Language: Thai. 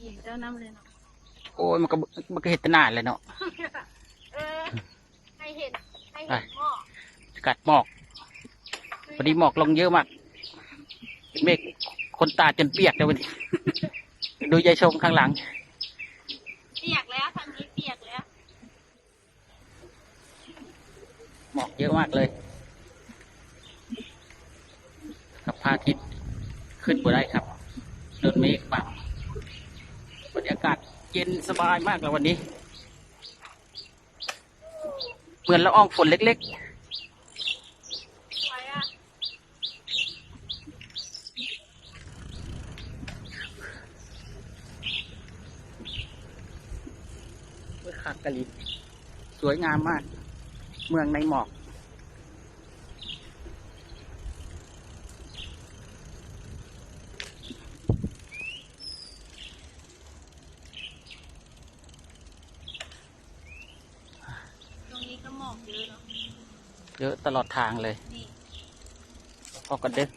เห็นเจ้าน้ำเลยเนาะโอ้ยมันก็มันก็เห็นแตหนาเลยเนาะเออให้เห็นให้เห็นหม้อกัดหมอกพอดีหมอกลงเยอะมากเมฆคนตาจนเปียกเลยวันนี้ ดูยายชมข้างหลัง เปียกแล้วทางนี้เปียกแล้ว หมอกเยอะมากเลยกับพระอาทิตย์ขึ้นบนได้ครับโดนเมฆบังบรรยากาศ เย็นสบายมากเลยวันนี้ เหมือนละอองฝนเล็กๆเมื่อคักกะลิสวยงามมาก เมืองในหมอก ตรงนี้ก็หม อกเยอะเนาะเยอะตลอดทางเลย นี่ พอกันเด้อ